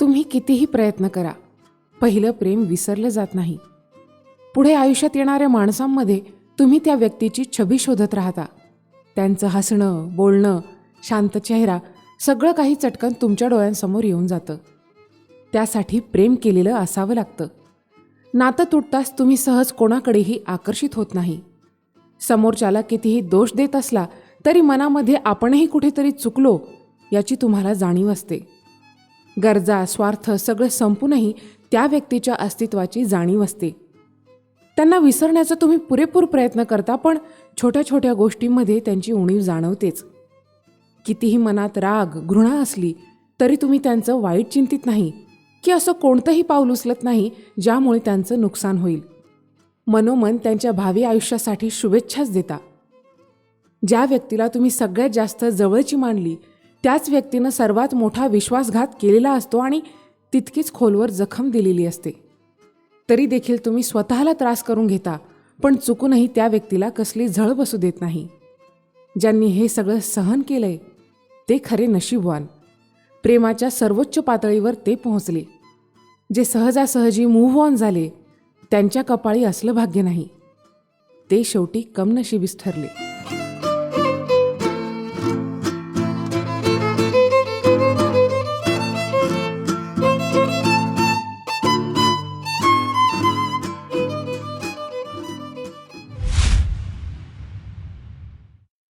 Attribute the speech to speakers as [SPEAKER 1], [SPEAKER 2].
[SPEAKER 1] तुम्ही कितीही प्रयत्न करा पहिलं प्रेम विसरलं जात नाही. पुढे आयुष्यात येणाऱ्या माणसांमध्ये तुम्ही त्या व्यक्तीची छबी शोधत राहता. त्यांचं हसणं बोलणं शांत चेहरा सगळं काही चटकन तुमच्या डोळ्यांसमोर येऊन जातं. त्यासाठी प्रेम केलेलं असावं लागतं. नातं तुटताच तुम्ही सहज कोणाकडेही आकर्षित होत नाही. समोरच्याला कितीही दोष देत असला तरी मनामध्ये आपणही कुठेतरी चुकलो याची तुम्हाला जाणीव असते. गरजा स्वार्थ सगळं संपूनही त्या व्यक्तीच्या अस्तित्वाची जाणीव असते. त्यांना विसरण्याचा तुम्ही पुरेपूर प्रयत्न करता पण छोट्या छोट्या गोष्टींमध्ये त्यांची उणीव जाणवतेच. कितीही मनात राग घृणा असली तरी तुम्ही त्यांचं वाईट चिंतित नाही की असं कोणतंही पाऊल उचलत नाही ज्यामुळे त्यांचं नुकसान होईल. मनोमन त्यांच्या भावी आयुष्यासाठी शुभेच्छाच देता. ज्या व्यक्तीला तुम्ही सगळ्यात जास्त जवळची मानली त्याच व्यक्तीनं सर्वात मोठा विश्वासघात केलेला असतो आणि तितकीच खोलवर जखम दिलेली असते. तरी देखील तुम्ही स्वतःला त्रास करून घेता पण चुकूनही त्या व्यक्तीला कसली झळ बसू देत नाही. ज्यांनी हे सगळं सहन केलंय ते खरे नशीबवान. प्रेमाच्या सर्वोच्च पातळीवर ते पोहोचले. जे सहजासहजी मूव्ह ऑन झाले त्यांच्या कपाळी असलं भाग्य नाही. ते शेवटी कमनशिबीस ठरले.